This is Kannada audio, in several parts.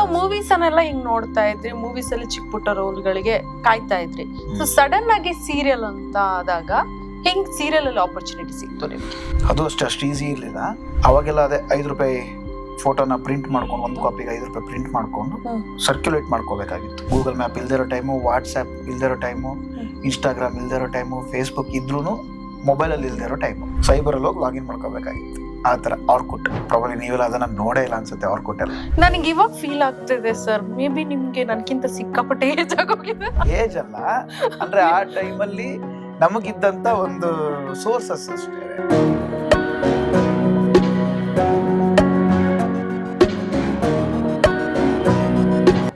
ಸೊ ಮೂವೀಸ್ ಅನ್ನೆಲ್ಲ ಹಿಂಗ್ ನೋಡ್ತಾ ಇದ್ರಿ ಮೂವೀಸ್ ಅಲ್ಲಿ ಚಿಕ್ಕ ಪುಟ್ಟ ರೋಲ್ಗಳಿಗೆ ಕಾಯ್ತಾ ಇದ್ರಿ. ಸೊ ಸಡನ್ ಆಗಿ ಸೀರಿಯಲ್ ಅಂತ ಆದಾಗ ಹೆಂಗ್ ಸೀರಿಯಲ್ ಅಲ್ಲಿ ಆಪರ್ಚುನಿಟಿ ಸಿಕ್ತು ನಿಮ್ಗೆ? ಅದು ಅಷ್ಟು ಅಷ್ಟು ಈಸಿ ಇರಲಿಲ್ಲ. ಅವಾಗೆಲ್ಲ ಅದೇ ಐದು ರೂಪಾಯಿ ಫೋಟೋನ ಪ್ರಿಂಟ್ ಮಾಡ್ಕೊಂಡು ಒಂದು ಕಾಪಿಗೆ ಐದು ರೂಪಾಯಿ ಪ್ರಿಂಟ್ ಮಾಡ್ಕೊಂಡು. ಸರ್ಕ್ಯುಲೇಟ್ ಮಾಡ್ಕೋಬೇಕಾಗಿತ್ತು. ಗೂಗಲ್ ಮ್ಯಾಪ್ ಇಲ್ದಿರೋ ಟೈಮು ವಾಟ್ಸ್ಆ್ಯಪ್ ಇಲ್ದಿರೋ ಟೈಮು ಇನ್ಸ್ಟಾಗ್ರಾಮ್ ಇಲ್ದಿರೋ ಟೈಮು ಫೇಸ್ಬುಕ್ ಇದ್ರೂ ಮೊಬೈಲಲ್ಲಿ ಇಲ್ದಿರೋ ಟೈಮು ಸೈಬರಲ್ಲಿ ಹೋಗಿ ಲಾಗಿನ್ ಮಾಡ್ಕೋಬೇಕಾಗಿತ್ತು. ಆ ಥರ ಕೊಟ್ಟು ಪ್ರಾಬಲಿ ನೀವೆಲ್ಲ ಅದನ್ನ ನೋಡೇ ಇಲ್ಲ ಅನ್ಸುತ್ತೆ ಅವ್ರು ಕೊಟ್ಟೆಲ್ಲ. ನನಗೆ ಇವಾಗ ಫೀಲ್ ಆಗ್ತಿದೆ ಸರ್. ಮೇ ಬಿ ನಿಮ್ಗೆ ನನ್ಕಿಂತ ಸಿಕ್ಕಾಪಟ್ಟೆ ಏಜ್ ಆಗೋಗಿದೆ. ಏಜ್ ಅಲ್ಲ? ಅಂದ್ರೆ ಆ ಟೈಮಲ್ಲಿ ನಮಗಿದ್ದಂತ ಒಂದು ಸೋರ್ಸಸ್ ಅಷ್ಟೇ.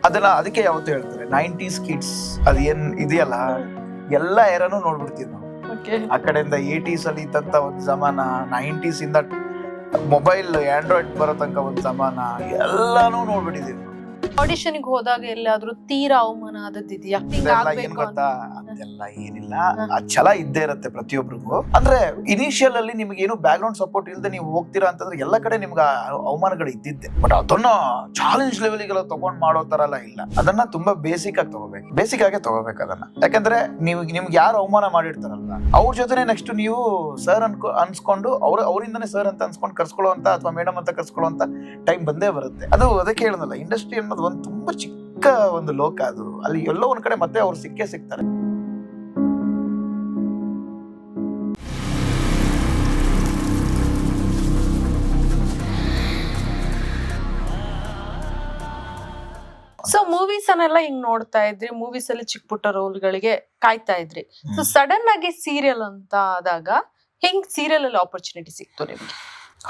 ಅದನ್ನ ಅದಕ್ಕೆ ಯಾವತ್ತು ಹೇಳ್ತಾರೆ. ನೈಂಟೀಸ್ ಕಿಡ್ಸ್ ಅದು ಏನ್ ಇದೆಯಲ್ಲ? ಎಲ್ಲ ಏರನು ನೋಡ್ಬಿಡ್ತೀವಿ ನಾವು. ಆ ಕಡೆಯಿಂದ ಏಟೀಸ್ ಅಲ್ಲಿ ಇದ್ದಂತ ಒಂದು ಜಮಾನ ನೈಂಟೀಸ್ ಇಂದ ಮೊಬೈಲ್ ಆಂಡ್ರಾಯ್ಡ್ ಬರೋ ತನಕ ಒಂದು ಸಮಾನ ಎಲ್ಲಾನು ನೋಡ್ಬಿಟ್ಟಿದೀವಿ. ನಾವು. ಆಡಿಷನ್ಗೆ ಹೋದಾಗ ಎಲ್ಲಾದ್ರೂ ತೀರಾ ಅವಮಾನ ಆದದ್ದಿದ್ಯಾ? ಏನ್ ಗೊತ್ತಾ? ಅದೆಲ್ಲ ಏನಿಲ್ಲ. ಆ ಛಲ ಇದ್ದೇ ಇರುತ್ತೆ ಪ್ರತಿಯೊಬ್ಬರಿಗೂ ಅಂದ್ರೆ ಇನಿಷಿಯಲ್ ಅಲ್ಲಿ ನಿಮ್ಗೆ ಏನು ಬ್ಯಾಕ್ ಗ್ರೌಂಡ್ ಸಪೋರ್ಟ್ ಇಲ್ಲದೆ ನೀವು ಹೋಗ್ತೀರಾ ಅಂತಂದ್ರೆ ಎಲ್ಲ ಕಡೆ ನಿಮ್ಗೆ ಅವಮಾನಗಳು ಇದ್ದಿದ್ದೆ. ಬಟ್ ಅದನ್ನ ಚಾಲೆಂಜ್ ಲೆವೆಲ್ಗೆಲ್ಲ ತಗೊಂಡ್ ಮಾಡೋ ತರ ಎಲ್ಲ ಇಲ್ಲ. ಅದನ್ನ ತುಂಬಾ ಬೇಸಿಕ್ ಆಗಿ ತಗೋಬೇಕು. ಬೇಸಿಕ್ ಆಗಿ ತಗೋಬೇಕು ಅದನ್ನ. ಯಾಕಂದ್ರೆ ನೀವು ನಿಮ್ಗೆ ಯಾರು ಅವಮಾನ ಮಾಡಿರ್ತಾರಲ್ಲ ಅವ್ರ ಜೊತೆನೆ ನೆಕ್ಸ್ಟ್ ನೀವು ಸರ್ ಅನ್ಕೊ ಅನ್ಸ್ಕೊಂಡು ಅವ್ರ ಅವರಿಂದನೇ ಸರ್ ಅಂತ ಅನ್ಸ್ಕೊಂಡು ಕರ್ಸ್ಕೊಳ್ಳುವಂತ ಅಥವಾ ಮೇಡಮ್ ಅಂತ ಕರ್ಸ್ಕೊಳ್ಳುವಂತ ಟೈಮ್ ಬಂದೇ ಬರುತ್ತೆ. ಅದು ಅದಕ್ಕೆ ಹೇಳೋದಲ್ಲ ಇಂಡಸ್ಟ್ರಿ ಅನ್ನೋದು ಒಂದು ತುಂಬಾ ಚಿಕ್ಕ ಒಂದು ಲೋಕ ಅದು. ಅಲ್ಲಿ ಎಲ್ಲೋ ಒಂದ್ ಕಡೆ ಮತ್ತೆ ಅವ್ರು ಸಿಕ್ಕೇ ಸಿಗ್ತಾರೆ. ಸೊ ಮೂವೀಸ್ ಅನ್ನೆಲ್ಲ ಹಿಂಗ್ ನೋಡ್ತಾ ಇದ್ರಿ ಮೂವೀಸ್ ಅಲ್ಲಿ ಚಿಕ್ಕ ಪುಟ್ಟ ರೋಲ್ಗಳಿಗೆ ಕಾಯ್ತಾ ಇದ್ರಿ. ಸೊ ಸಡನ್ ಆಗಿ ಸೀರಿಯಲ್ ಅಂತ ಆದಾಗ ಹೆಂಗ್ ಸೀರಿಯಲ್ ಅಲ್ಲಿ ಆಪರ್ಚುನಿಟಿ ಸಿಕ್ತು ನಿಮ್ಗೆ?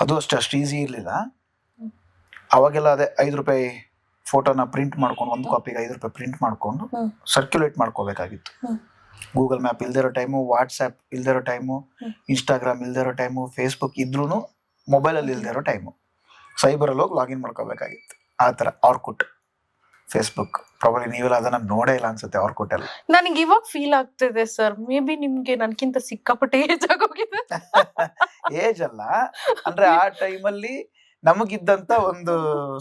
ಅದು ಅಷ್ಟು ಅಷ್ಟು ಈಸಿ ಇರಲಿಲ್ಲ. ಅವಾಗೆಲ್ಲ ಅದೇ ಐದು ರೂಪಾಯಿ ಫೋಟೋನ ಪ್ರಿಂಟ್ ಮಾಡ್ಕೊಂಡು ಒಂದು ಕಾಪಿಗೆ ಐದು ರೂಪಾಯಿ ಪ್ರಿಂಟ್ ಮಾಡ್ಕೊಂಡು ಸರ್ಕ್ಯುಲೇಟ್ ಮಾಡ್ಕೋಬೇಕಾಗಿತ್ತು. ಗೂಗಲ್ ಮ್ಯಾಪ್ ಇಲ್ದಿರೋ ಟೈಮು ವಾಟ್ಸ್ಆ್ಯಪ್ ಇಲ್ದಿರೋ ಟೈಮು. ಇನ್ಸ್ಟಾಗ್ರಾಮ್ ಇಲ್ದಿರೋ ಟೈಮು ಫೇಸ್ಬುಕ್ ಇದ್ರೂ ಮೊಬೈಲಲ್ಲಿ ಇಲ್ದಿರೋ ಟೈಮು ಸೈಬರಲ್ಲಿ ಹೋಗಿ ಲಾಗಿನ್ ಮಾಡ್ಕೋಬೇಕಾಗಿತ್ತು. ಆ ಥರ ಆರ್ಕುಟ್ ಫೇಸ್ಬುಕ್ ಪ್ರಾಬಲಿ ನೀವೆಲ್ಲ ಅದನ್ನ ನೋಡೇ ಇಲ್ಲ ಅನ್ಸುತ್ತೆ ಆರ್ಕುಟ್ ಕೊಟ್ಟೆಲ್ಲ ನನಗೆ ಇವಾಗ ಫೀಲ್ ಆಗ್ತಿದೆ ಸರ್ ಮೇ ಬಿ ನಿಮ್ಗೆ ನನ್ಕಿಂತ ಸಿಕ್ಕಾಪಟ್ಟೆ ಏಜ್ ಆಗೋಗಿದೆ. ಏಜ್ ಅಲ್ಲ. ಅಂದ್ರೆ ಆ ಟೈಮಲ್ಲಿ ನಮಗಿದ್ದಂತ ಒಂದು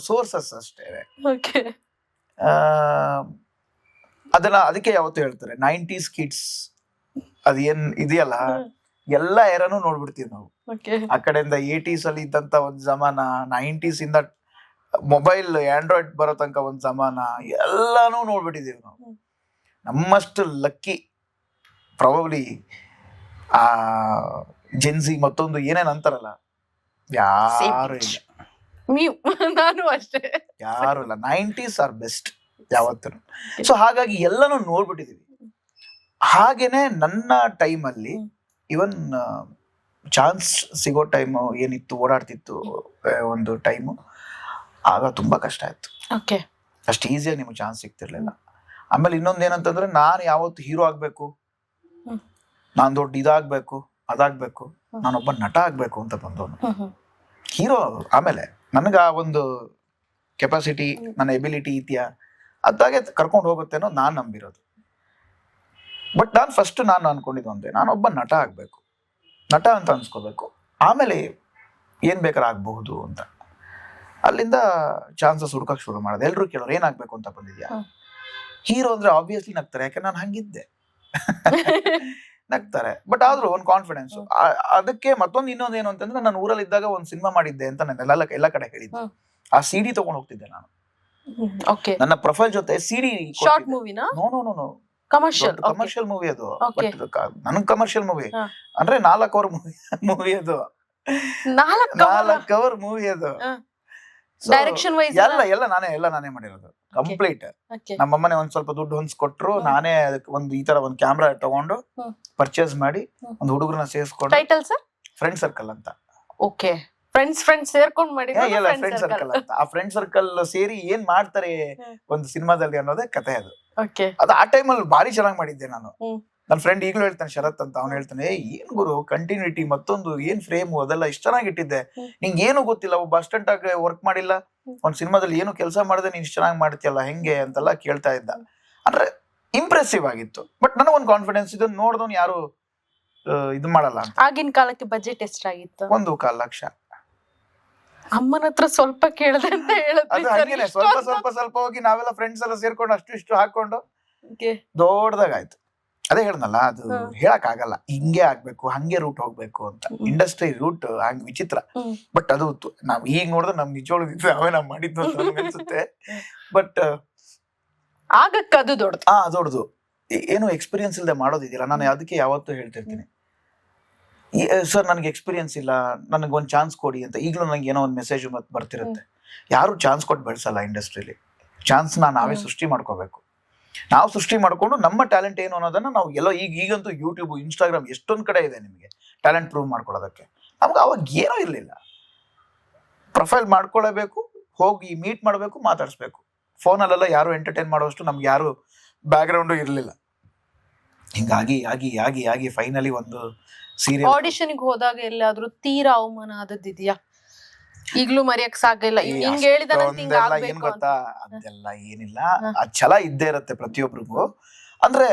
ಸೋರ್ಸಸ್ ಅಷ್ಟೇ. ಅದನ್ನ ಅದಕ್ಕೆ ಯಾವತ್ತು ಹೇಳ್ತಾರೆ ನೈಂಟೀಸ್ ಕಿಡ್ಸ್ ಅದೇನ್ ಏನ್ ಇದೆಯಲ್ಲ. ಎಲ್ಲ ಎರನು ನೋಡ್ಬಿಡ್ತೀವಿ ನಾವು. ಓಕೆ ಆ ಕಡೆಯಿಂದ ಏಟೀಸ್ ಅಲ್ಲಿ ಇದ್ದಂತ ಒಂದ್ ಜಮಾನ ನೈಂಟೀಸ್ ಇಂದ ಮೊಬೈಲ್ ಆಂಡ್ರಾಯ್ಡ್ ಬರೋ ತನಕ ಒಂದ್ ಜಮಾನ ಎಲ್ಲಾನು ನೋಡ್ಬಿಟ್ಟಿದೀವಿ ನಾವು. ನಮ್ಮಷ್ಟು ಲಕ್ಕಿ ಪ್ರಾಬಬ್ಲಿ ಆ ಜೆನ್ಸಿ ಮತ್ತೊಂದು ಏನೇನ್ ಅಂತಾರಲ್ಲ? ಯಾರು ಇಲ್ಲ. ನೀವು ನಾನು ಅಷ್ಟೇ. ಯಾರು ಇಲ್ಲ. ನೈಂಟೀಸ್ ಆರ್ ಬೆಸ್ಟ್ ಯಾವತ್ತೂ. ಸೊ ಹಾಗಾಗಿ ಎಲ್ಲನೂ ನೋಡ್ಬಿಟ್ಟಿದೀವಿ. ಹಾಗೇನೆ ನನ್ನ ಟೈಮಲ್ಲಿ. ಇವನ್ ಚಾನ್ಸ್ ಸಿಗೋ ಟೈಮ್ ಏನಿತ್ತು ಓಡಾಡ್ತಿತ್ತು ಒಂದು ಟೈಮು ಆಗ ತುಂಬಾ ಕಷ್ಟ ಆಯ್ತು. ಓಕೆ ಅಷ್ಟು ಈಸಿಯಾಗಿ ನಿಮ್ಗೆ ಚಾನ್ಸ್ ಸಿಗ್ತಿರ್ಲಿಲ್ಲ. ಆಮೇಲೆ ಇನ್ನೊಂದು ಏನಂತಂದ್ರೆ ನಾನು ಯಾವತ್ತು ಹೀರೋ ಆಗ್ಬೇಕು. ನಾನು ದೊಡ್ಡ ಇದಾಗ್ಬೇಕು ಅದಾಗ್ಬೇಕು. ನಾನೊಬ್ಬ ನಟ ಆಗ್ಬೇಕು ಅಂತ ಬಂದವನು. ಹೀರೋ ಆಮೇಲೆ ನನಗೆ ಆ ಒಂದು ಕೆಪಾಸಿಟಿ ನನ್ನ ಎಬಿಲಿಟಿ ಇದೆಯಾ ಅದಾಗೆ ಕರ್ಕೊಂಡು ಹೋಗುತ್ತೆ ಅನ್ನೋದು ನಾನು ನಂಬಿರೋದು. ಬಟ್ ನಾನು ಫಸ್ಟ್ ನಾನು ಅನ್ಕೊಂಡಿದ್ದು ಒಂದೇ ಒಬ್ಬ ನಟ ಆಗಬೇಕು. ನಟ ಅಂತ ಅನ್ಸ್ಕೋಬೇಕು. ಆಮೇಲೆ ಏನ್ ಬೇಕಾದ್ರೆ ಆಗಬಹುದು ಅಂತ. ಅಲ್ಲಿಂದ ಚಾನ್ಸಸ್ ಹುಡ್ಕಕ್ಕೆ ಶುರು ಮಾಡೋದು. ಎಲ್ರು ಕೇಳೋರು ಏನಾಗ್ಬೇಕು ಅಂತ ಬಂದಿದ್ಯಾ. ಹೀರೋ ಅಂದ್ರೆ ಆಬ್ವಿಯಸ್ಲಿ ನಗ್ತಾರೆ ಯಾಕೆ ನಾನು ಹಂಗಿದ್ದೆ. ನಗ್ತಾರೆ. ಬಟ್ ಆದ್ರೂ ಒಂದು ಕಾನ್ಫಿಡೆನ್ಸ್ ಅದಕ್ಕೆ ಮತ್ತೊಂದು ಇನ್ನೊಂದು ಏನು ಅಂತಂದ್ರೆ ನಾನು ಊರಲ್ಲಿ ಇದ್ದಾಗ ಒಂದು ಸಿನಿಮಾ ಮಾಡಿದ್ದೆ ಅಂತ ನಾನು ಎಲ್ಲ ಎಲ್ಲ ಕಡೆ ಹೇಳಿದ್ದೆ. ಆ ಸಿಡಿ ತಗೊಂಡು ಹೋಗ್ತಿದ್ದೆ ನಾನು. ಓಕೆ ನನ್ನ ಪ್ರೊಫೈಲ್ ಜೊತೆ CD short ಮೂವಿನಾ no? No no no commercial commercial movie ಅದು. ನನ್ ಕಮರ್ಷಿಯಲ್ ಮೂವಿ ಅಂದ್ರೆ ನಾಲ್ಕು ಅವರ್ ಮೂವಿ ಮೂವಿ ಅದು. ನಾಲ್ಕು ಅವರ್ ಮೂವಿ ಅದು. ಡೈರೆಕ್ಷನ್ ವೈಸ್ ಎಲ್ಲ ಎಲ್ಲ ನಾನೇ ಎಲ್ಲ ನಾನೇ ಮಾಡಿರೋದು. ಕಂಪ್ಲೀಟ್ ನಮ್ಮಮ್ಮನೆ ಒಂದ್ ಸ್ವಲ್ಪ ದುಡ್ಡು ಹೊಂದ್ಸ್ಕೊಟ್ರು ಕೊಟ್ರು ನಾನೇ ಒಂದ್ ಈ ತರ ಒಂದ್ ಕ್ಯಾಮ್ರಾ ತಗೊಂಡು ಪರ್ಚೇಸ್ ಮಾಡಿ. ಒಂದು ಹುಡುಗರನ್ನ ಸೇರಿಸ್ಕೊಂಡು ಟೈಟಲ್ ಸರ್ ಫ್ರೆಂಡ್ ಸರ್ಕಲ್ ಅಂತ. ಓಕೆ ಫ್ರೆಂಡ್ಸ್ ಫ್ರೆಂಡ್ಸ್ ಸೇರ್ಕೊಂಡು ಇಲ್ಲ ಫ್ರೆಂಡ್ ಸರ್ಕಲ್ ಅಂತ. ಆ ಫ್ರೆಂಡ್ ಸರ್ಕಲ್ ಸೇರಿ ಏನ್ ಮಾಡ್ತಾರೆ. ಒಂದು ಸಿನಿಮಾದಲ್ಲಿ ಅನ್ನೋದೇ ಕತೆ ಅದು. ಅದು ಆ ಟೈಮಲ್ಲಿ ಭಾರಿ ಚೆನ್ನಾಗಿ ಮಾಡಿದ್ದೆ ನಾನು. ನನ್ನ ಫ್ರೆಂಡ್ ಈಗಲೂ ಹೇಳ್ತಾನೆ ಶರತ್ ಅಂತ. ಅವ್ನು ಹೇಳ್ತಾನೆ "ಏ, ಏನ್ ಗುರು? ಕಂಟಿನ್ಯೂಟಿ ಮತ್ತೊಂದು ಏನ್ ಫ್ರೇಮ್ ಅದೆಲ್ಲ ಇಷ್ಟ ಚೆನ್ನಾಗಿ ಇಟ್ಟಿದ್ದೆ. ನಿಂಗೆ ಏನು ಗೊತ್ತಿಲ್ಲ? ಒಬ್ಬ ಅಸ್ಟೆಂಟ್ ಆಗಿ ವರ್ಕ್ ಮಾಡಿಲ್ಲ. ಒಂದು ಸಿನಿಮಾದಲ್ಲಿ ಏನು ಕೆಲಸ ಮಾಡಿದೆ ನೀನ್ ಇಷ್ಟ ಚೆನ್ನಾಗಿ ಮಾಡ್ತೀಯಲ್ಲ ಹೆಂಗೆ? ಅಂತೆಲ್ಲ ಕೇಳ್ತಾ ಇದ್ದ. ಅಂದ್ರೆ ಇಂಪ್ರೆಸಿವ್ ಆಗಿತ್ತು. ಬಟ್ ನನಗೊಂದು ಕಾನ್ಫಿಡೆನ್ಸ್ ಇದನ್ನ ನೋಡಿದವನು ಯಾರು ಇದು ಮಾಡಲ್ಲ ಆಗಿನ ಕಾಲಕ್ಕೆ ಬಜೆಟ್ ಎಷ್ಟಾಗಿತ್ತು ಒಂದು ಕಾಲ್ ಲಕ್ಷ. ಅಮ್ಮನ ಹತ್ರ ಸ್ವಲ್ಪ ಕೇಳ್ದೆ ಅಂತ ಹೇಳಿದ್ರೆ. ಸ್ವಲ್ಪ ಸ್ವಲ್ಪ ಸ್ವಲ್ಪ ಹೋಗಿ ನಾವೆಲ್ಲ ಫ್ರೆಂಡ್ಸ್ ಎಲ್ಲ ಸೇರ್ಕೊಂಡು ಅಷ್ಟು ಇಷ್ಟು ಹಾಕೊಂಡು. ದೊಡ್ಡದಾಗಾಯ್ತು. ಅದೇ ಹೇಳ್ದಲ್ಲ ಅದು. ಹೇಳಕ್ ಆಗಲ್ಲ ಹಿಂಗೆ ಆಗ್ಬೇಕು ಹಂಗೆ ರೂಟ್ ಹೋಗ್ಬೇಕು ಅಂತ. ಇಂಡಸ್ಟ್ರಿ ರೂಟ್ ಹಂಗ್ ವಿಚಿತ್ರ. ಬಟ್ ಅದು ನಾವ್ ಈಗ ನೋಡಿದ್ರೆ ನಮ್ ನಿಜವಾಗ್ಲೂ ಅವೇ ನಾವೇ ನಾವ್ ಮಾಡಿದ್ದು ಅಂತ ನಮ್ಗ್ ಅನ್ಸುತ್ತೆ. ಬಟ್ ಆಗಕ್ಕೆ ಅದು ದೊಡ್ಡದು. ಆ ದೊಡ್ಡದು. ಏನು ಎಕ್ಸ್ಪೀರಿಯನ್ಸ್ ಇಲ್ಲದೆ ಮಾಡೋದಿದೆಯಲ್ಲ? ನಾನು ಅದಕ್ಕೆ ಯಾವತ್ತೂ ಹೇಳ್ತಿರ್ತೀನಿ. ಸರ್ ನನಗೆ ಎಕ್ಸ್ಪೀರಿಯನ್ಸ್ ಇಲ್ಲ. ನನಗೆ ಒಂದು ಚಾನ್ಸ್ ಕೊಡಿ ಅಂತ. ಈಗಲೂ ನನಗೆ ಏನೋ ಒಂದು ಮೆಸೇಜ್ ಮತ್ತೆ ಬರ್ತಿರುತ್ತೆ. ಯಾರು ಚಾನ್ಸ್ ಕೊಟ್ಟು ಬೆಳೆಸಲ್ಲ ಇಂಡಸ್ಟ್ರಿಲಿ ಚಾನ್ಸ್ನ ನಾವೇ ಸೃಷ್ಟಿ ಮಾಡ್ಕೋಬೇಕು. ನಾವು ಸೃಷ್ಟಿ ಮಾಡ್ಕೊಂಡು ನಮ್ಮ ಟ್ಯಾಲೆಂಟ್ ಏನು ಅನ್ನೋದನ್ನ ನಾವು ಎಲ್ಲ ಈಗ ಈಗಂತೂ ಯೂಟ್ಯೂಬ್ ಇನ್ಸ್ಟಾಗ್ರಾಮ್ ಎಷ್ಟೊಂದು ಕಡೆ ಇದೆ ನಿಮಗೆ ಟ್ಯಾಲೆಂಟ್ ಪ್ರೂವ್ ಮಾಡ್ಕೊಳ್ಳೋದಕ್ಕೆ. ನಮ್ಗೆ ಅವಾಗ ಏನೂ ಇರಲಿಲ್ಲ. ಪ್ರೊಫೈಲ್ ಮಾಡ್ಕೊಳ್ಳಬೇಕು, ಹೋಗಿ ಮೀಟ್ ಮಾಡಬೇಕು, ಮಾತಾಡಿಸ್ಬೇಕು. ಫೋನಲ್ಲೆಲ್ಲ ಯಾರು ಎಂಟರ್ಟೈನ್ ಮಾಡುವಷ್ಟು ನಮ್ಗೆ ಯಾರು ಬ್ಯಾಕ್ಗ್ರೌಂಡು ಇರಲಿಲ್ಲ. ಹಿಂಗಾಗಿ ಆಗಿ ಆಗಿ ಆಗಿ ಫೈನಲಿ ಒಂದು ಸೀರಿಯಲ್ ಆಡಿಷನ್ ಹೋದಾಗ ಎಲ್ಲಾದ್ರೂ ತೀರಾ ಅವಮಾನ ಆದದ್ದಿದ್ಯಾ? ಈಗ್ಲೂ ಮರೆಯಕ್ ಸಾಕಿಲ್ಲ ಹಿಂಗ್ ಏನ್ ಗೊತ್ತಾ? ಅದೆಲ್ಲ ಏನಿಲ್ಲ. ಆ ಛಲ ಇದ್ದೇ ಇರುತ್ತೆ ಪ್ರತಿಯೊಬ್ಬರಿಗೂ ಅಂದ್ರೆ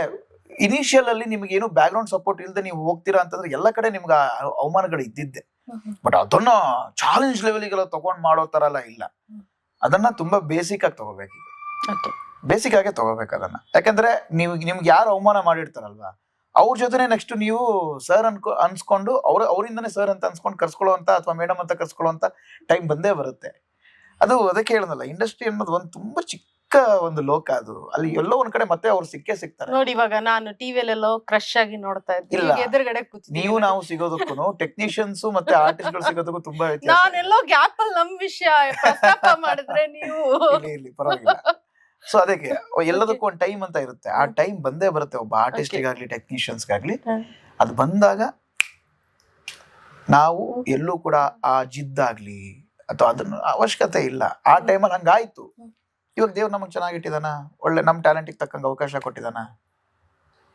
ಇನಿಷಿಯಲ್ ಅಲ್ಲಿ ನಿಮ್ಗೆ ಏನು ಬ್ಯಾಕ್ ಗ್ರೌಂಡ್ ಸಪೋರ್ಟ್ ಇಲ್ಲದೆ ನೀವು ಹೋಗ್ತೀರಾ ಅಂತಂದ್ರೆ ಎಲ್ಲ ಕಡೆ ನಿಮ್ಗೆ ಅವಮಾನಗಳು ಇದ್ದಿದ್ದೆ. ಬಟ್ ಅದನ್ನ ಚಾಲೆಂಜ್ ಲೆವೆಲ್ಗೆಲ್ಲ ತಗೊಂಡ್ ಮಾಡೋ ತರ ಎಲ್ಲ ಇಲ್ಲ. ಅದನ್ನ ತುಂಬಾ ಬೇಸಿಕ್ ಆಗಿ ತಗೋಬೇಕು. ಬೇಸಿಕ್ ಆಗೇ ತಗೋಬೇಕು ಅದನ್ನ. ಯಾಕಂದ್ರೆ ನೀವು ನಿಮ್ಗೆ ಯಾರು ಅವಮಾನ ಮಾಡಿರ್ತಾರಲ್ವಾ? ಅವ್ರ ಜೊತೆನೆ ನೆಕ್ಸ್ಟ್ ನೀವು ಸರ್ ಅನ್ಕೊ ಅನ್ಸ್ಕೊಂಡು ಅವ್ರ ಅವರಿಂದನೇ ಸರ್ ಅಂತ ಅನ್ಸ್ಕೊಂಡು ಕರ್ಸ್ಕೊಳ್ಳೋ ಅಥವಾ ಮೇಡಮ್ ಅಂತ ಕರ್ಸ್ಕೊಳ್ಳೋ ಟೈಮ್ ಬಂದೇ ಬರುತ್ತೆ. ಅದು ಅದಕ್ಕೆ ಹೇಳೋದಲ್ಲ ಇಂಡಸ್ಟ್ರಿ ಅನ್ನೋದು ಒಂದು ತುಂಬಾ ಚಿಕ್ಕ ಒಂದು ಲೋಕ ಅದು. ಅಲ್ಲಿ ಎಲ್ಲೋ ಒಂದ್ ಕಡೆ ಮತ್ತೆ ಅವ್ರು ಸಿಕ್ಕೇ ಸಿಗ್ತಾರೆ. ನೋಡಿ ಇವಾಗ ನಾನು ಟಿವಿಯಲ್ಲೆಲ್ಲೋ ಕ್ರಶ್ ಆಗಿ ನೋಡ್ತಾ ಇದ್ದೀನಿ ಇಲ್ಲ. ಎದುರುಗಡೆ. ನೀವು ನಾವು ಸಿಗೋದಕ್ಕೂ ಟೆಕ್ನಿಷಿಯನ್ಸ್ ಮತ್ತೆ ಆರ್ಟಿಸ್ಟ್ಗಳು ಸಿಗೋದಕ್ಕೂ ತುಂಬಾ ವ್ಯತ್ಯಾಸ ನಾನು ನಾನೆಲ್ಲೋ ಗ್ಯಾಪ್ ಅಲ್ಲಿ ನಮ್ ವಿಷಯ ಮಾಡಿದ್ರೆ ನೀವು ಇಲ್ಲಿ ಇಲ್ಲಿ ಪರವಾಗಿಲ್ಲ. ಸೊ ಅದಕ್ಕೆ ಎಲ್ಲದಕ್ಕೂ ಒಂದು ಟೈಮ್ ಅಂತ ಇರುತ್ತೆ. ಆ ಟೈಮ್ ಬಂದೇ ಬರುತ್ತೆ ಒಬ್ಬ ಆರ್ಟಿಸ್ಟಿಗಾಗ್ಲಿ ಟೆಕ್ನಿಷಿಯನ್ಸ್ಗಾಗ್ಲಿ ಆಗಲಿ ಅದು ಬಂದಾಗ ನಾವು ಎಲ್ಲೂ ಕೂಡ ಆ ಜಿದ್ದಾಗ್ಲಿ ಅಥವಾ ಅದನ್ನ ಅವಶ್ಯಕತೆ ಇಲ್ಲ. ಆ ಟೈಮಲ್ಲಿ ಹಂಗಾಯ್ತು. ಇವಾಗ ದೇವ್ರು ನಮಗೆ ಚೆನ್ನಾಗಿಟ್ಟಿದಾನ ಒಳ್ಳೆ ನಮ್ಮ ಟ್ಯಾಲೆಂಟಿಗೆ ತಕ್ಕಂಗೆ ಅವಕಾಶ ಕೊಟ್ಟಿದಾನ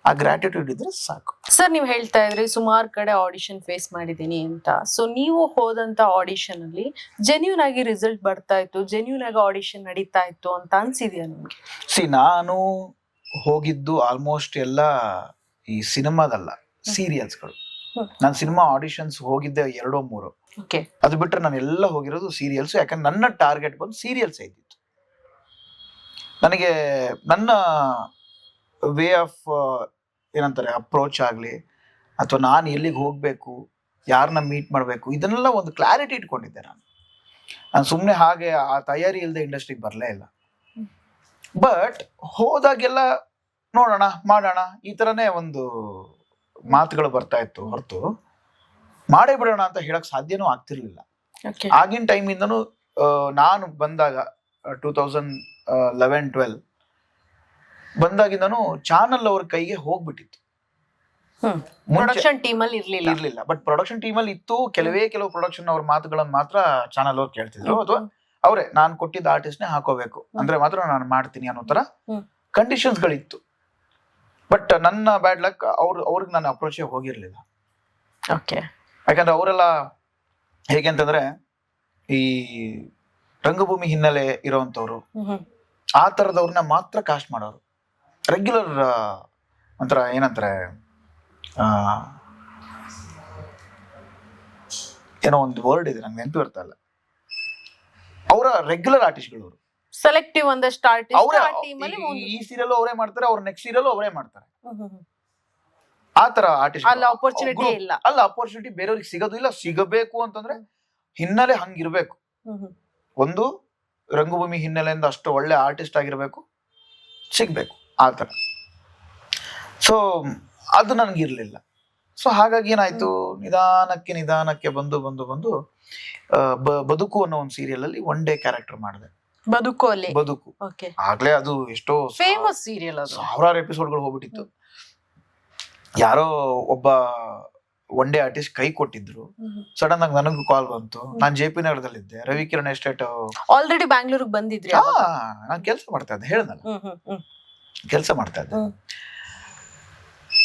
ಆ ಗ್ರಾಟಿಟ್ಯೂಡ್ ಇದ್ರೆ ಸಾಕು. ಸರ್ ನೀವು ಹೇಳ್ತಾ ಇದ್ರಿ ಸುಮಾರು ಕಡೆ ಆಡಿಷನ್ ಫೇಸ್ ಮಾಡಿದ್ದೀನಿ ಅಂತ. ಸೊ ನೀವು ಹೋದಂತ ಆಡಿಷನ್ ಅಲ್ಲಿ ಜೆನ್ಯೂನ್ ಆಗಿ ರಿಸಲ್ಟ್ ಬರ್ತಾ ಇತ್ತು ಜೆನ್ಯೂನ್ ಆಗಿ ಆಡಿಷನ್ ನಡೀತಾ ಇತ್ತು ಅಂತ ಅನ್ಸಿದ್ಯಾ ನಿಮ್ಗೆ? ಸಿ ನಾನು ಹೋಗಿದ್ದು ಆಲ್ಮೋಸ್ಟ್ ಎಲ್ಲ ಈ ಸಿನಿಮಾದಲ್ಲ ಸೀರಿಯಲ್ಸ್ಗಳು. ನಾನು ಸಿನಿಮಾ ಆಡಿಷನ್ಸ್ ಹೋಗಿದ್ದೆ ಎರಡೋ ಮೂರು. ಓಕೆ ಅದು ಬಿಟ್ಟರೆ ನಾನು ಎಲ್ಲ ಹೋಗಿರೋದು ಸೀರಿಯಲ್ಸ್ ಯಾಕಂದ್ರೆ ನನ್ನ ಟಾರ್ಗೆಟ್ ಬಂದು ಸೀರಿಯಲ್ಸ್ ಇದ್ದಿತ್ತು. ನನಗೆ ನನ್ನ ವೇ ಆಫ್ ಏನಂತಾರೆ ಅಪ್ರೋಚ್ ಆಗಲಿ ಅಥವಾ ನಾನು ಎಲ್ಲಿಗೆ ಹೋಗಬೇಕು ಯಾರನ್ನ ಮೀಟ್ ಮಾಡಬೇಕು ಇದನ್ನೆಲ್ಲ ಒಂದು ಕ್ಲಾರಿಟಿ ಇಟ್ಕೊಂಡಿದ್ದೆ ನಾನು. ನಾನು ಸುಮ್ಮನೆ ಹಾಗೆ ಆ ತಯಾರಿ ಇಲ್ಲದೆ ಇಂಡಸ್ಟ್ರಿಗೆ ಬರಲೇ ಇಲ್ಲ. ಬಟ್ ಹೋದಾಗೆಲ್ಲ ನೋಡೋಣ ಮಾಡೋಣ ಈ ಥರನೇ ಒಂದು ಮಾತುಗಳು ಬರ್ತಾ ಇತ್ತು ಹೊರತು. ಮಾಡೇ ಬಿಡೋಣ ಅಂತ ಹೇಳಕ್ ಸಾಧ್ಯನೂ ಆಗ್ತಿರ್ಲಿಲ್ಲ. ಆಗಿನ ಟೈಮಿಂದನೂ ನಾನು ಬಂದಾಗ ಟೂ ತೌಸಂಡ್ ಲೆವೆನ್ ಟ್ವೆಲ್ ಬಂದಾಗಿಂದನೂ ಚಾನಲ್ ಅವ್ರ ಕೈಗೆ ಹೋಗ್ಬಿಟ್ಟಿತ್ತು. ಪ್ರೊಡಕ್ಷನ್ ಟೀಮ್ ಅಲ್ಲಿ ಇರ್ಲಿಲ್ಲ. ಇರ್ಲಿಲ್ಲ. ಬಟ್ ಪ್ರೊಡಕ್ಷನ್ ಅಲ್ಲಿ ಇತ್ತು ಕೆಲವೇ ಕೆಲವು ಪ್ರೊಡಕ್ಷನ್ ಅವ್ರ ಮಾತುಗಳನ್ನ ಮಾತ್ರ ಚಾನಲ್ ಅವ್ರು ಕೇಳ್ತಿದ್ರು. ಅಥವಾ ಅವರೇ ನಾನು ಕೊಟ್ಟಿದ್ದ ಆರ್ಟಿಸ್ಟ್ ನೇ ಹಾಕೋಬೇಕು. ಅಂದ್ರೆ ಮಾತ್ರ ನಾನು ಮಾಡ್ತೀನಿ ಅನ್ನೋ ತರ. ಕಂಡೀಷನ್ಸ್ ಗಳಿತ್ತು. ಬಟ್ ನನ್ನ ಬ್ಯಾಡ್ ಲಕ್ ಅವ್ರು ಅವ್ರಿಗೆ ನಾನು ಅಪ್ರೋಚ್ ಹೋಗಿರ್ಲಿಲ್ಲ. ಓಕೆ ಯಾಕಂದ್ರೆ ಅವರೆಲ್ಲ ಹೇಗೆ ಅಂತಂದ್ರೆ ಈ ರಂಗಭೂಮಿ ಹಿನ್ನೆಲೆ ಇರೋವಂಥವ್ರು ಆ ತರದವ್ರನ್ನ ಮಾತ್ರ ಕಾಸ್ಟ್ ಮಾಡೋರು. ರೆಗ್ಯುಲರ್ ಒಂಥರ ಏನಂತಾರೆ ಏನೋ ಒಂದು ವರ್ಡ್ ಇದೆ ನಂಗೆ ನೆನಪು ಬರ್ತಾ ಇಲ್ಲ. ಅವರ ರೆಗ್ಯುಲರ್ ಆರ್ಟಿಸ್ಟ್ಗಳು ಅವರು ಸೆಲೆಕ್ಟಿವ್ ಒಂದಷ್ಟು ಆರ್ಟಿಸ್ಟ್ ಈ ಸೀರಿಯಲ್ ಅವರೇ ಮಾಡ್ತಾರೆ ಅವ್ರ ನೆಕ್ಸ್ಟ್ ಸೀರಿಯಲ್ ಅವರೇ ಮಾಡ್ತಾರೆ. ಆ ತರ ಆರ್ಟಿಸ್ಟ್ ಅಲ್ಲಿ ಅಪರ್ಚುನಿಟಿ ಇಲ್ಲ. ಅಲ್ಲ ಅಪರ್ಚುನಿಟಿ ಬೇರೆಯವ್ರಿಗೆ ಸಿಗೋದು ಇಲ್ಲ ಸಿಗಬೇಕು ಅಂತಂದ್ರೆ ಹಿನ್ನೆಲೆ ಹಂಗಿರ್ಬೇಕು. ಒಂದು ರಂಗಭೂಮಿ ಹಿನ್ನೆಲೆಯಿಂದ ಅಷ್ಟು ಒಳ್ಳೆ ಆರ್ಟಿಸ್ಟ್ ಆಗಿರ್ಬೇಕು ಸಿಗ್ಬೇಕು. ಆ ಥರ. ಸೊ ಅದು ನನಗಿರಲಿಲ್ಲ. ಸೊ ಹಾಗಾಗಿ ಏನಾಯ್ತು? ನಿಧಾನಕ್ಕೆ ನಿಧಾನಕ್ಕೆ ಬಂದು ಬಂದು ಬಂದು ಬದುಕು ಅನ್ನೋ ಒಂದು ಸೀರಿಯಲ್ ಅಲ್ಲಿ ಒನ್ ಡೇ ಕ್ಯಾರೆಕ್ಟರ್ ಮಾಡಿದೆ. ಬದುಕು ಅಲ್ಲಿ. ಬದುಕು. ಆಗ್ಲೇ ಅದು ಎಷ್ಟೋ ಫೇಮಸ್ ಸೀರಿಯಲ್ ಅದು. ಸಾವಿರಾರು ಎಪಿಸೋಡ್ಗಳು ಹೋಗ್ಬಿಟ್ಟಿತ್ತು. ಯಾರೋ ಒಬ್ಬ ಒನ್ ಡೇ ಆರ್ಟಿಸ್ಟ್ ಕೈ ಕೊಟ್ಟಿದ್ರು. ಸಡನ್ ಆಗಿ ನನಗೂ ಕಾಲ್ ಬಂತು. ನಾನು ಜೆ ಪಿ ನಗರದಲ್ಲಿದ್ದೆ ರವಿಕಿರಣ್ ಎಸ್ಟೇಟ್ ಆಲ್ರೆಡಿ ಬ್ಯಾಂಗ್ಳೂರ್ಗ್ ಬಂದಿದ್ರಿ? ನಾನು ಕೆಲಸ ಮಾಡ್ತಾ ಇದ್ದೆ. ಹೇಳ್ದಲ್ಲ. ಕೆಲಸ ಮಾಡ್ತಾ ಇದ್ದೆ.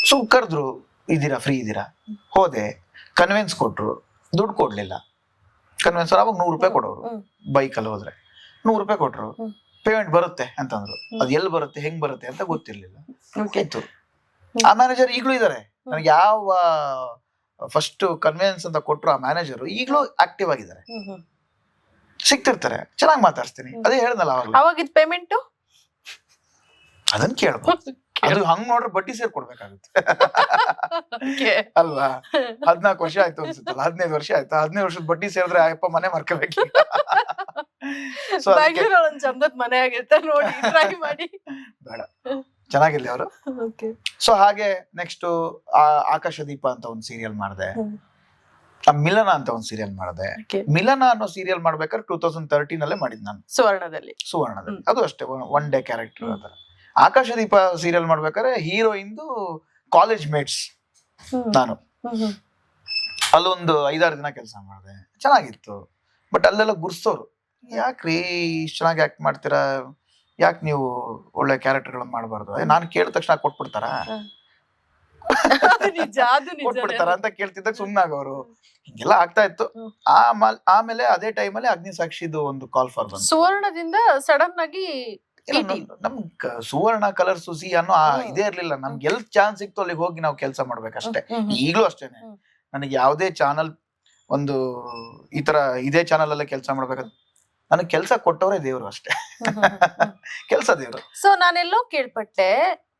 ಸೊ ಕರೆದ್ರು ಇದ್ದೀರಾ ಫ್ರೀ ಇದ್ದೀರಾ? ಹೋದೆ. ಕನ್ವಿನ್ಸ್ ಕೊಟ್ರು. ದುಡ್ಡು ಕೊಡ್ಲಿಲ್ಲ. ಕನ್ವಿನ್ಸ್ ಅವಾಗ ನೂರು ರೂಪಾಯಿ ಕೊಡೋರು. ಬೈಕಲ್ಲಿ ಹೋದ್ರೆ. ನೂರು ರೂಪಾಯಿ ಕೊಟ್ರು. ಪೇಮೆಂಟ್ ಬರುತ್ತೆ ಅಂತಂದ್ರು. ಅದು ಎಲ್ಲಿ ಬರುತ್ತೆ ಹೆಂಗ್ ಬರುತ್ತೆ ಅಂತ ಗೊತ್ತಿರ್ಲಿಲ್ಲ. ಆಯ್ತು ಆ ಮ್ಯಾನೇಜರ್ ಈಗಲೂ ಇದಾರೆ. ನನಗೆ ಯಾವ ಫಸ್ಟ್ ಕನ್ವಿನ್ಸ್ ಅಂತ ಕೊಟ್ರು ಆ ಮ್ಯಾನೇಜರು ಈಗಲೂ ಆಕ್ಟಿವ್ ಆಗಿದ್ದಾರೆ. ಸಿಗ್ತಿರ್ತಾರೆ. ಚೆನ್ನಾಗಿ ಮಾತಾಡ್ತೀನಿ ಅದೇ ಹೇಳ್ದಲ್ಲ ಅವಾಗ ಪೇಮೆಂಟ್ ಅದನ್ನ ಕೇಳ್ಬೋದು ಅದು ಹಂಗ್ ನೋಡ್ರೆ ಬಡ್ಡಿ ಸೇರ್ ಕೊಡ್ಬೇಕಾಗುತ್ತೆ. ಅಲ್ವಾ? ಹದ್ನಾಲ್ಕು ವರ್ಷ ಆಯ್ತು ಅನ್ಸುತ್ತಲ್ಲ ಹದಿನೈದು ವರ್ಷ ಆಯ್ತು? ಹದಿನೈದು ವರ್ಷದ ಬಡ್ಡಿ ಸೇರಿದ್ರೆ ಅಯ್ಯಪ್ಪ ಮನೆ ಮರ್ಕೋಬೇಕು? ಚಂದದ್ ಮನೆ ಆಗಿರುತ್ತೆ ನೋಡಿ ಟ್ರೈ ಮಾಡಿ. ಬೇಡ. ಚೆನ್ನಾಗಿರ್ಲಿ ಅವರು. ಸೊ ಹಾಗೆ ನೆಕ್ಸ್ಟ್ ಆಕಾಶದೀಪ ಅಂತ ಒಂದು ಸೀರಿಯಲ್ ಮಾಡಿದೆ. ಮಿಲನ ಅಂತ ಒಂದು ಸೀರಿಯಲ್ ಮಾಡಿದೆ. ಮಿಲನ ಅನ್ನೋ ಸೀರಿಯಲ್ ಮಾಡ್ಬೇಕಾದ್ರೆ ಟೂ ತೌಸಂಡ್ ತರ್ಟೀನ್ ಅಲ್ಲೇ ಮಾಡಿದ್ ನಾನು. ಸುವರ್ಣದಲ್ಲಿ. ಸುವರ್ಣದಲ್ಲಿ. ಅದು ಅಷ್ಟೇ ಒನ್ ಡೇ ಕ್ಯಾರೆಕ್ಟರ್. ಅದರ ಆಕಾಶ ದೀಪ ಸೀರಿಯಲ್ ಮಾಡ್ಬೇಕಾದ್ರೆ ಹೀರೋಯಿಂದು ಕಾಲೇಜ್ ಮೇಟ್ಸ್ ನಾನು. ಅಲ್ಲೊಂದು ಐದಾರು ದಿನ ಕೆಲಸ ಮಾಡಿದೆ. ಚೆನ್ನಾಗಿತ್ತು. ಬಟ್ ಅಲ್ಲೆಲ್ಲ ಗುರ್ಸೋರು. ಯಾಕ್ರಿ ಇಷ್ಟು ಚೆನ್ನಾಗಿ ಆಕ್ಟ್ ಮಾಡ್ತೀರಾ? ಯಾಕೆ ನೀವು ಒಳ್ಳೆ ಕ್ಯಾರೆಕ್ಟರ್ಗಳನ್ನ ಮಾಡಬಾರ್ದು? ನಾನು ಕೇಳಿದ ತಕ್ಷಣ ಕೊಟ್ಬಿಡ್ತಾರ? ಕೊಟ್ಬಿಡ್ತಾರ ಅಂತ ಕೇಳ್ತಿದ್ದಾಗ ಸುಮ್ನಾಗವ್ರು ಹಿಂಗೆಲ್ಲ ಆಗ್ತಾ ಇತ್ತು. ಆಮೇಲೆ ಅದೇ ಟೈಮಲ್ಲಿ ಅಗ್ನಿ ಸಾಕ್ಷಿದು ಒಂದು ಕಾಲ್ ಫಾರ್ ಬಂತು. ಸುವರ್ಣದಿಂದ ಸಡನ್ ಆಗಿ. ನಮ್- ಸುವರ್ಣ ಕಲರ್ ಸುಸಿ ಅನ್ನೋ. ಇದೇ ಇರ್ಲಿಲ್ಲ. ನಮ್ಗೆ ಎಲ್ ಚಾನ್ಸ್ ಸಿಕ್ತು ಅಲ್ಲಿಗೆ ಹೋಗಿ ನಾವು ಕೆಲಸ ಮಾಡ್ಬೇಕಷ್ಟೇ. ಈಗಲೂ ಅಷ್ಟೇನೆ. ನನಗೆ ಯಾವುದೇ ಚಾನಲ್ ಒಂದು ಈ ತರ ಇದೇ ಚಾನಲ್ ಅಲ್ಲೇ ಕೆಲಸ ಮಾಡ್ಬೇಕಂತ ನನಗೆ ಕೆಲಸ ಕೊಟ್ಟವರೇ ದೇವ್ರು ಅಷ್ಟೇ. ಕೆಲಸ ದೇವ್ರು. ಸೊ ನಾನೆಲ್ಲೋ ಕೇಳ್ಪಟ್ಟೆ.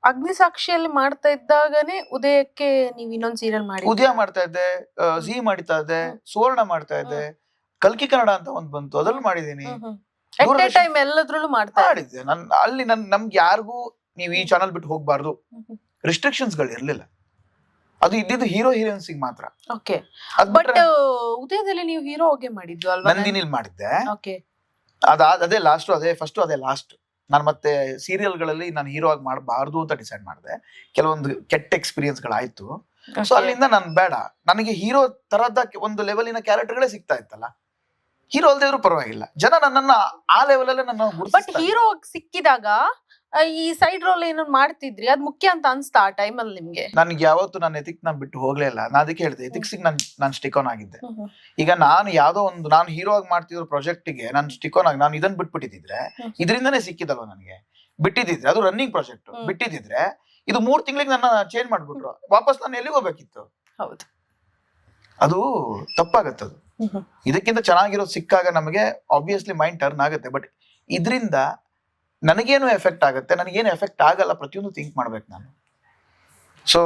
ಅಗ್ನಿಸಾಕ್ಷಿಯಲ್ಲಿ ಮಾಡ್ತಾ ಇದ್ದಾಗನೆ ಉದಯಕ್ಕೆ ನೀವು ಇನ್ನೊಂದು ಸೀರಿಯಲ್ ಮಾಡಿ ಉದಯ ಮಾಡ್ತಾ ಇದ್ದೆ ಜಿ ಮಾಡ್ತಾ ಇದ್ದೆ ಸುವರ್ಣ ಮಾಡ್ತಾ ಇದ್ದೆ ಕಲ್ಕಿ ಕನ್ನಡ ಅಂತ ಒಂದ್ ಬಂತು ಅದ್ರಲ್ಲಿ ಮಾಡಿದೀನಿ ಎಟ್ ಟೈಮ್ ಎಲ್ಲದ್ರಲ್ಲೂ ಮಾಡ್ತಾ ಮಾಡಿದ್ದೆ. ನನ್ ಅಲ್ಲಿ ನನ್ ನಮ್ಗೆ ಯಾರಿಗೂ ನೀವು ಈ ಚಾನಲ್ ಬಿಟ್ಟು ಹೋಗ್ಬಾರ್ದು. ರಿಸ್ಟ್ರಿಕ್ಷನ್ಸ್ಗಳು ಇರ್ಲಿಲ್ಲ. ಅದು ಇದ್ದಿದ್ದು ಹೀರೋ ಹೀರೋಯಿನ್ಸ್ ಮಾತ್ರ. ಓಕೆ ಬಟ್ ಉದಯದಲ್ಲಿ ನೀವು ಹೀರೋ ಹೋಗಿ ಮಾಡಿದ್ದು ಅಲ್ವಾ? ನಂದಿನಿಲ್ ಮಾಡಿದ್ದೆ. ಓಕೆ ಅದ ಅದೇ ಲಾಸ್ಟ್ ಅದೇ ಫಸ್ಟ್ ಅದೇ ಲಾಸ್ಟ್ ನಾನು ಮತ್ತೆ ಸೀರಿಯಲ್ಗಳಲ್ಲಿ ನಾನು ಹೀರೋ ಆಗಿ ಮಾಡಬಾರ್ದು ಅಂತ ಡಿಸೈಡ್ ಮಾಡಿದೆ. ಕೆಲವೊಂದು ಕೆಟ್ಟ ಎಕ್ಸ್ಪೀರಿಯನ್ಸ್ ಗಳಾಯ್ತು. ಸೊ ಅಲ್ಲಿಂದ ನಾನು ಬೇಡ. ನನಗೆ ಹೀರೋ ತರದ ಒಂದು ಲೆವೆಲಿನ ಕ್ಯಾರೆಕ್ಟರ್ಗಳೇ ಸಿಗ್ತಾ ಇತ್ತಲ್ಲ. ಹೀರೋ ಅಲ್ದೇ ಇದ್ರು ಪರವಾಗಿಲ್ಲ. ಜನ ನನ್ನನ್ನ ಆ ಲೆವೆಲ್ ಅಲ್ಲೇ ನನ್ನ ಬಟ್ ಹೀರೋ ಸಿಕ್ಕಿದಾಗ ಈ ಸೈಡ್ ರೋಲ್ ಏನೋ ಮಾಡ್ತಿದ್ರಿ? ಅದ್ ಮುಖ್ಯ ಅಂತ ಅನ್ಸ್ತಾ ಆ ಟೈಮಲ್ಲಿ ನಿಮ್ಗೆ? ನನ್ಗೆ ಯಾವತ್ತು ನನ್ನ ಎಥಿಕ್ ನಾನು ಬಿಟ್ಟು ಹೋಗ್ಲೇ ಇಲ್ಲ. ನಾ ಅದಕ್ಕೆ ಹೇಳಿದೆ ಎಥಿಕ್ಸ್ ನಾನು ನಾನ್ ಸ್ಟಿಕ್ ಆನ್ ಆಗಿದ್ದೆ. ಈಗ ನಾನು ಯಾವ್ದೋ ಒಂದು ನಾನು ಹೀರೋ ಆಗಿ ಮಾಡ್ತಿರೋ ಪ್ರಾಜೆಕ್ಟಿಗೆ ನಾನು ಸ್ಟಿಕ್ ಆನ್ ಆಗಿ ನಾನು ಇದನ್ನ ಬಿಟ್ಬಿಟ್ಟಿದ್ರೆ. ಇದರಿಂದನೇ ಸಿಕ್ಕಿದಲ್ವ ನನಗೆ? ಬಿಟ್ಟಿದ್ರೆ ಅದು ರನ್ನಿಂಗ್ ಪ್ರಾಜೆಕ್ಟ್ ಬಿಟ್ಟಿದ್ರೆ ಇದು ಮೂರ್ ತಿಂಗಳಿಗೆ ನನ್ನ ಚೇಂಜ್ ಮಾಡ್ಬಿಟ್ರು. ವಾಪಸ್ ನಾನು ಎಲ್ಲಿಗೆ ಹೋಗ್ಬೇಕಿತ್ತು? ಹೌದು. ಅದು ತಪ್ಪಾಗತ್ತದು. ಇದಕ್ಕಿಂತ ಚೆನ್ನಾಗಿರೋದು ಸಿಕ್ಕಾಗ ನಮಗೆ ಆಬ್ವಿಯಸ್ಲಿ ಮೈಂಡ್ ಟರ್ನ್ ಆಗುತ್ತೆ. ಬಟ್ ಇದರಿಂದ ನನಗೇನು ಎಫೆಕ್ಟ್ ಆಗುತ್ತೆ? ನನಗೇನು ಎಫೆಕ್ಟ್ ಆಗಲ್ಲ ಪ್ರತಿಯೊಂದು ಥಿಂಕ್ ಮಾಡ್ಬೇಕು ನಾನು. ಸೊ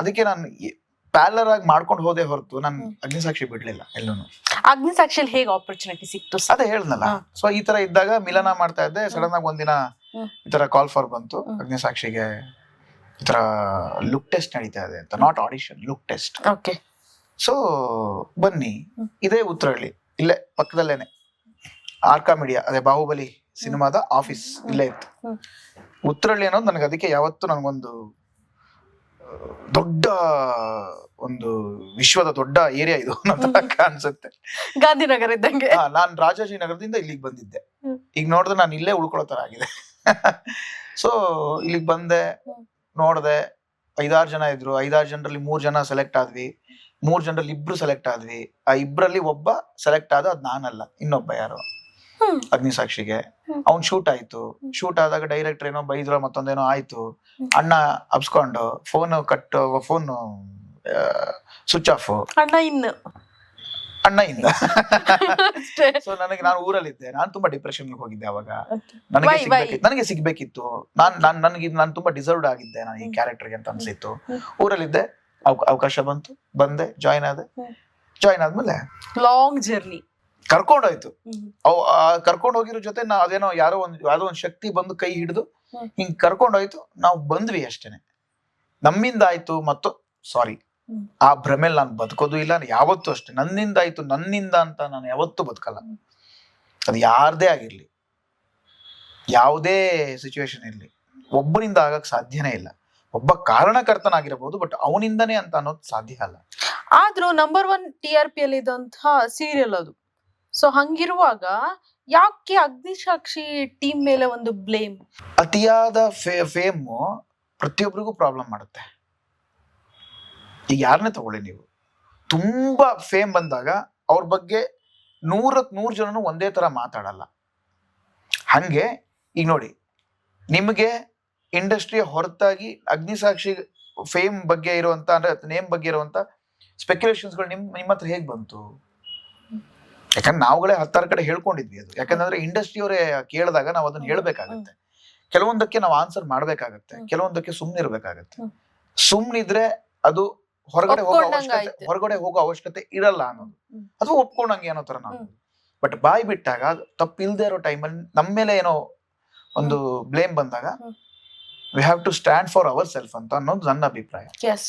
ಅದಕ್ಕೆ ನಾನು ಪ್ಯಾಲರ್ ಆಗಿ ಮಾಡ್ಕೊಂಡು ಹೋದೆ ಹೊರತು ನಾನು. ಅಗ್ನಿಸಾಕ್ಷಿ ಬಿಡ್ಲಿಲ್ಲ ಎಲ್ಲೂ ಅಗ್ನಿಸಾಕ್ಷಿಯಲ್ಲಿ ಹೇಗೆ ಆಪರ್ಚುನಿಟಿ ಸಿಕ್ತು? ಅದೇ ಹೇಳ್ದಲ್ಲ. ಸೊ ಈ ತರ ಇದ್ದಾಗ ಮಿಲನ ಮಾಡ್ತಾ ಇದ್ದೆ. ಸಡನ್ ಆಗಿ ಒಂದಿನ. ಈ ತರ ಕಾಲ್ ಫಾರ್ ಬಂತು. ಅಗ್ನಿಸಾಕ್ಷಿಗೆ ಈ ತರ ಲುಕ್ ಟೆಸ್ಟ್ ನಡೀತಾ ಇದೆ ಅಂತ. Not audition look test okay so ಬನ್ನಿ. ಇದೇ ಉತ್ರಹಳ್ಳಿ ಇಲ್ಲೇ ಪಕ್ಕದಲ್ಲೇನೆ. ಆರ್ಕಾ ಮೀಡಿಯಾ ಅದೇ ಬಾಹುಬಲಿ ಸಿನಿಮಾದ ಆಫೀಸ್ ಇಲ್ಲೇ ಇತ್ತು. ಉತ್ತರಳ್ಳಿ ಅನ್ನೋದು ನನಗೆ ಅದಕ್ಕೆ ಯಾವತ್ತು ನನಗೊಂದು ದೊಡ್ಡ ಒಂದು ವಿಶ್ವದ ದೊಡ್ಡ ಏರಿಯಾ ಇದು ಅನ್ಸುತ್ತೆ. ಗಾಂಧಿನಗರ ಇದ್ದಂಗೆ. ನಾನು ರಾಜಾಜಿ ರಾಜಾಜಿನಗರದಿಂದ ಇಲ್ಲಿಗೆ ಬಂದಿದ್ದೆ. ಈಗ ನೋಡಿದ್ರೆ ನಾನು ಇಲ್ಲೇ ಉಳ್ಕೊಳ್ಳೋ ತರ ಆಗಿದೆ. ಸೊ ಇಲ್ಲಿಗೆ ಬಂದೆ. ನೋಡ್ದೆ ಐದಾರು ಜನ ಇದ್ರು. ಐದಾರು ಜನರಲ್ಲಿ ಮೂರ್ ಜನ ಸೆಲೆಕ್ಟ್ ಆದ್ವಿ. ಮೂರ್ ಜನರಲ್ಲಿ ಇಬ್ರು ಸೆಲೆಕ್ಟ್ ಆದ್ವಿ. ಆ ಇಬ್ರಲ್ಲಿ ಒಬ್ಬ ಸೆಲೆಕ್ಟ್ ಆದ ಅದ್ ನಾನಲ್ಲ ಇನ್ನೊಬ್ಬ ಯಾರು. ಅಗ್ನಿ ಅಗ್ನಿಸಾಕ್ಷಿಗೆ. ಹ್ಮ್. ಅವ್ನ್ ಶೂಟ್ ಆಯ್ತು. ಶೂಟ್ ಆದಾಗ ಡೈರೆಕ್ಟರ್ ಏನೋ ಬೈದ್ರು ಮತ್ತೊಂದೇನೋ ಆಯ್ತು. ಅಣ್ಣ ಅಪ್ಸ್ಕೊಂಡು phone cut phone switch off ಅಣ್ಣ ಇನ್ನು ಅಣ್ಣ ಇಂದ ಸೊ ನನಗೆ ನಾನು ಊರಲ್ಲಿದ್ದೆ. ನಾನು ತುಂಬಾ ಡಿಪ್ರೆಷನ್ ಹೋಗಿದ್ದೆ ಅವಾಗ. ನನಗೆ? ಸಿಗ್ಬೇಕಿತ್ತು ನನಗೆ ಸಿಗ್ಬೇಕಿತ್ತು. ನಾನ್ ನಾನ್ ನನಗೆ ನಾನು ತುಂಬಾ ಡಿಸರ್ವ್ಡ್ ಆಗಿದ್ದೆ ನಾನು ಈ. ಕ್ಯಾರೆಕ್ಟರ್ಗೆ ಅಂತ ಅನ್ಸಿತ್ತು. ಊರಲ್ಲಿದ್ದೆ. ಅವಕಾಶ ಬಂತು. ಬಂದೆ ಜಾಯ್ನ್ ಆದೆ. ಜಾಯ್ನ್ ಆದ್ಮೇಲೆ ಲಾಂಗ್ ಜರ್ನಿ ಕರ್ಕೊಂಡೋಯ್ತು. ಅವ್ ಕರ್ಕೊಂಡ್ ಹೋಗಿರೋ ಜೊತೆ ನಾ ಅದೇನೋ ಯಾರೋ ಒಂದು ಯಾವ್ದೋ ಒಂದು ಶಕ್ತಿ ಬಂದು ಕೈ ಹಿಡಿದು. ಹಿಂಗ್ ಕರ್ಕೊಂಡೋಯ್ತು. ನಾವು ಬಂದ್ವಿ ಅಷ್ಟೇನೆ. ನಮ್ಮಿಂದ ಆಯ್ತು ಮತ್ತು ಸಾರಿ ಆ ಭ್ರಮೆಲ್ ನಾನು ಬದುಕೋದು ಇಲ್ಲ ಯಾವತ್ತೂ ಅಷ್ಟೇ. ನನ್ನಿಂದ ಆಯ್ತು ನನ್ನಿಂದ ಅಂತ ನಾನು ಯಾವತ್ತೂ ಬದುಕಲ್ಲ. ಅದು ಯಾರ್ದೇ ಆಗಿರ್ಲಿ. ಯಾವುದೇ ಸಿಚುವೇಶನ್ ಇರ್ಲಿ. ಒಬ್ಬರಿಂದ ಆಗಕ್ ಸಾಧ್ಯನೇ ಇಲ್ಲ. ಒಬ್ಬ ಕಾರಣಕರ್ತನಾಗಿರಬಹುದು ಬಟ್ ಅವನಿಂದನೇ ಅಂತ ಅನ್ನೋದು ಸಾಧ್ಯ ಅಲ್ಲ. ಆದ್ರೂ number one T R P ಅಲ್ಲಿ ಇದ್ದಂತಹ ಸೀರಿಯಲ್ ಅದು. ಸೊ ಹಂಗಿರುವಾಗ ಯಾಕೆ ಅಗ್ನಿಸಾಕ್ಷಿ ಟೀಮ್ ಮೇಲೆ ಒಂದು ಬ್ಲೇಮ್ ಅತಿಯಾದ ಫೇ ಫೇಮು ಪ್ರತಿಯೊಬ್ಬರಿಗೂ ಪ್ರಾಬ್ಲಮ್ ಮಾಡುತ್ತೆ. ಈಗ ಯಾರನ್ನೇ ತಗೊಳ್ಳಿ ನೀವು? ತುಂಬಾ ಫೇಮ್ ಬಂದಾಗ ಅವ್ರ ಬಗ್ಗೆ ನೂರಕ್ ನೂರು ಜನನು ಒಂದೇ ತರ ಮಾತಾಡಲ್ಲ. ಹಂಗೆ ಈಗ ನೋಡಿ ನಿಮಗೆ ಇಂಡಸ್ಟ್ರಿಯ ಹೊರತಾಗಿ ಅಗ್ನಿಸಾಕ್ಷಿ ಫೇಮ್ ಬಗ್ಗೆ ಇರುವಂತ ಅಂದ್ರೆ ನೇಮ್ ಬಗ್ಗೆ ಇರುವಂತ ಸ್ಪೆಕ್ಯುಲೇಷನ್ಸ್ಗಳು ನಿಮ್ ನಿಮ್ಮ ಹತ್ರ ಹೇಗೆ ಬಂತು? ಯಾಕಂದ್ರೆ ನಾವುಗಳೇ ಹತ್ತಾರು ಕಡೆ ಹೇಳ್ಕೊಂಡಿದ್ವಿ ಅದು. ಯಾಕಂದ್ರೆ ಇಂಡಸ್ಟ್ರಿಯವರೇ ಕೇಳಿದಾಗ ನಾವು ಅದನ್ನ ಹೇಳ್ಬೇಕಾಗತ್ತೆ. ಕೆಲವೊಂದಕ್ಕೆ ನಾವು ಆನ್ಸರ್ ಮಾಡ್ಬೇಕಾಗತ್ತೆ. ಕೆಲವೊಂದಕ್ಕೆ ಸುಮ್ನಿರ್ಬೇಕಾಗತ್ತೆ ಇರ್ಬೇಕಾಗತ್ತೆ. ಸುಮ್ನಿದ್ರೆ ಅದು ಹೊರಗಡೆ ಹೋಗೋ ಅವಶ್ಯಕತೆ ಹೊರಗಡೆ ಹೋಗೋ ಅವಶ್ಯಕತೆ ಇರಲ್ಲ ಅನ್ನೋದು. ಅದು ಅಥವಾ ಒಪ್ಕೊಂಡಂಗೆ ಏನೋ ತರ ನಾವು ಬಟ್ ಬಾಯ್ ಬಿಟ್ಟಾಗ ತಪ್ಪಿಲ್ದೇ ಇರೋ ಟೈಮಲ್ಲಿ ನಮ್ಮ ಮೇಲೆ ಏನೋ ಒಂದು ಬ್ಲೇಮ್ ಬಂದಾಗ. We have to stand for our self ಅಂತ ಅನ್ನೋದು ನನ್ನ ಅಭಿಪ್ರಾಯ. ಎಸ್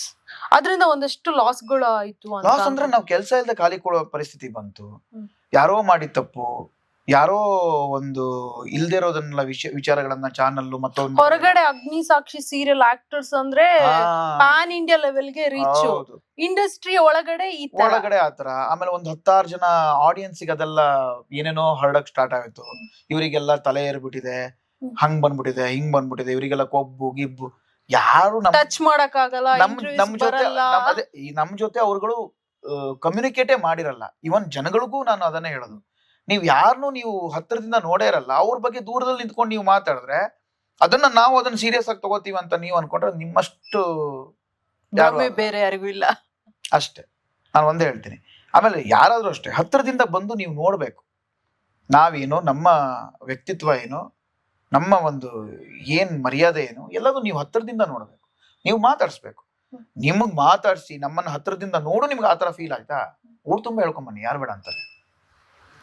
ಅದರಿಂದ ಒಂದಷ್ಟು ಲಾಸ್ಗಳು ಆಯ್ತು ಲಾಸ್ ಅಂದ್ರೆ ನಾವು ಕೆಲಸ ಇಲ್ಲದೆ ಖಾಲಿ ಕೊಡೋ ಪರಿಸ್ಥಿತಿ ಬಂತು. ಯಾರೋ ಮಾಡಿದ ತಪ್ಪು ಯಾರೋ ಒಂದು ಇಲ್ದೆ ಇರೋದನ್ನೆಲ್ಲ ವಿಷಯ ವಿಚಾರಗಳನ್ನ ಚಾನಲ್ ಮತ್ತೊಂದು ಹೊರಗಡೆ ಅಗ್ನಿ ಸಾಕ್ಷಿ ಸೀರಿಯಲ್ ಆಕ್ಟರ್ಸ್ ಅಂದ್ರೆ ಪ್ಯಾನ್ ಇಂಡಿಯಾ ಲೆವೆಲ್ಗೆ ರೀಚ್ ಹೌದು. ಇಂಡಸ್ಟ್ರಿ ಒಳಗಡೆ ಒಳಗಡೆ ಆತರ ಆಮೇಲೆ ಒಂದ್ ಹತ್ತಾರು ಜನ ಆಡಿಯನ್ಸ್ ಅದೆಲ್ಲ ಏನೇನೋ ಹರಡಕ್ ಸ್ಟಾರ್ಟ್ ಆಯ್ತು. ಇವರಿಗೆಲ್ಲ ತಲೆ ಏರ್ಬಿಟ್ಟಿದೆ. ಹಂಗ್ ಬಂದ್ಬಿಟ್ಟಿದೆ ಹಿಂಗ್ ಬಂದ್ಬಿಟ್ಟಿದೆ ಇವರಿಗೆಲ್ಲ ಕೊಬ್ಬು ಗಿಬ್ಬು ಯಾರು ನಮ್ ಟಚ್ ಮಾಡಕ್ ಆಗಲ್ಲ ನಮ್ ನಮ್ ಜೊತೆ ಬರಲ್ಲ. ನಮ್ ಅದೇ ಈ ನಮ್ ಜೊತೆ ಅವ್ರುಗಳು ಕಮ್ಯುನಿಕೇಟೇ ಮಾಡಿರಲ್ಲ. ಇವನ್ ಜನಗಳಿಗೂ ನಾನು ಅದನ್ನೇ ಹೇಳೋದು. ನೀವ್ ಯಾರನ್ನು ನೀವು ಹತ್ತಿರದಿಂದ ನೋಡೇ ಇರಲ್ಲ. ಅವ್ರ ಬಗ್ಗೆ ದೂರದಲ್ಲಿ ನಿಂತ್ಕೊಂಡು ನೀವು ಮಾತಾಡಿದ್ರೆ ಅದನ್ನ ನಾವು ಅದನ್ನ ಸೀರಿಯಸ್ ಆಗಿ ತಗೋತೀವಿ ಅಂತ ನೀವು ಅನ್ಕೊಂಡ್ರೆ ನಿಮ್ಮಷ್ಟು ಬೇರೆ ಯಾರಿಗೂ ಇಲ್ಲ. ಅಷ್ಟೇ. ನಾನು ಒಂದೇ ಹೇಳ್ತೀನಿ. ಆಮೇಲೆ ಯಾರಾದ್ರೂ ಅಷ್ಟೇ ಹತ್ತಿರದಿಂದ ಬಂದು ನೀವು ನೋಡ್ಬೇಕು. ನಾವೇನು ನಮ್ಮ ವ್ಯಕ್ತಿತ್ವ ಏನು ನಮ್ಮ ಒಂದು ಏನ್ ಮರ್ಯಾದೆ ಏನು ಎಲ್ಲದೂ ನೀವು ಹತ್ತಿರದಿಂದ ನೋಡಬೇಕು. ನೀವು ಮಾತಾಡಿಸ್ಬೇಕು. ನಿಮಗೆ ಮಾತಾಡ್ಸಿ ನಮ್ಮನ್ನ ಹತ್ತಿರದಿಂದ ನೋಡು ನಿಮ್ಗೆ ಆತರ ಫೀಲ್ ಆಯ್ತಾ? ಊರ್ ತುಂಬ ಹೇಳ್ಕೊಂಬನ್ನಿ ಯಾರು ಬೇಡ ಅಂತಾರೆ.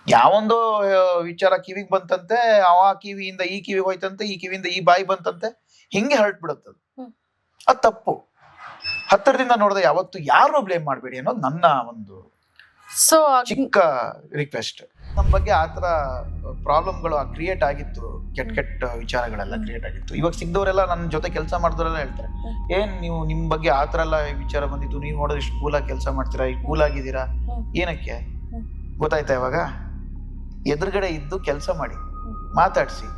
ಯಾವೊಂದೋ ಆ, ವಿಚಾರ ಕಿವಿಗೆ ಬಂತಂತೆ ಅವ ಕಿವಿಯಿಂದ ಈ ಕಿವಿ ಹೋಯ್ತಂತೆ ಈ ಕಿವಿಯಿಂದ ಈ ಬಾಯಿ ಬಂತಂತೆ ಹಿಂಗೆ ಹರಟ್ ಬಿಡುತ್ತದು ಅದು. ಅದು ತಪ್ಪು. ಹತ್ತಿರದಿಂದ ನೋಡಿದ್ರೆ ಯಾವತ್ತು ಯಾರು ಬ್ಲೇಮ್ ಮಾಡಬೇಡಿ ಅನ್ನೋದು ನನ್ನ ಒಂದು ಸೊ ಚಿಕ್ಕ ರಿಕ್ವೆಸ್ಟ್ ನಮ್ಮ ಬಗ್ಗೆ ಆ ಥರ ಪ್ರಾಬ್ಲಮ್ಗಳು ಕ್ರಿಯೇಟ್ ಆಗಿತ್ತು. ಕೆಟ್ಟ ಕೆಟ್ಟ ವಿಚಾರಗಳೆಲ್ಲ ಕ್ರಿಯೇಟ್ ಆಗಿತ್ತು. ಇವಾಗ ಸಿಗ್ದವರೆಲ್ಲ ನನ್ನ ಜೊತೆ ಕೆಲಸ ಮಾಡಿದವರೆಲ್ಲ ಹೇಳ್ತಾರೆ ಏನ್ ನೀವು ನಿಮ್ ಬಗ್ಗೆ ಆ ಥರ ಎಲ್ಲ ವಿಚಾರ ಬಂದಿತ್ತು ನೀವು ನೋಡಿದ್ರೆ ಇಷ್ಟು ಕೂಲಾಗಿ ಕೆಲಸ ಮಾಡ್ತೀರಾ? ಈ ಕೂಲ್ ಆಗಿದ್ದೀರಾ? ಏನಕ್ಕೆ. ಗೊತ್ತಾಯ್ತಾ ಇವಾಗ? ಎದುರುಗಡೆ ಇದ್ದು ಕೆಲಸ ಮಾಡಿ ಮಾತಾಡಿಸಿ.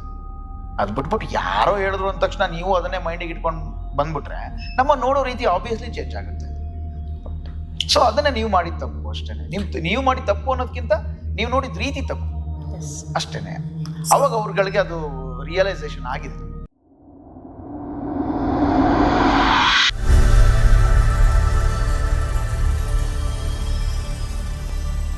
ಅದು ಬಿಟ್ಬಿಟ್ಟು ಯಾರೋ ಹೇಳಿದ್ರು ಅಂದ ತಕ್ಷಣ ನೀವು ಅದನ್ನೇ ಮೈಂಡಿಗೆ ಇಟ್ಕೊಂಡು ಬಂದ್ಬಿಟ್ರೆ ನಮ್ಮ ನೋಡೋ ರೀತಿ ಆಬ್ವಿಯಸ್ಲಿ ಚೇಂಜ್ ಆಗುತ್ತೆ. ಸೊ ಅದನ್ನೇ ನೀವು ಮಾಡಿದ ತಪ್ಪು ಅಷ್ಟೇ ನಿಮ್ ನೀವು ಮಾಡಿದ ತಪ್ಪು ಅನ್ನೋದಕ್ಕಿಂತ ನೀವು ನೋಡಿದ ರೀತಿ ತಪ್ಪು ಅಷ್ಟೇನೆ. ಅವಾಗ ಅವ್ರಗಳಿಗೆ ಅದು ರಿಯಲೈಸೇಷನ್ ಆಗಿದೆ.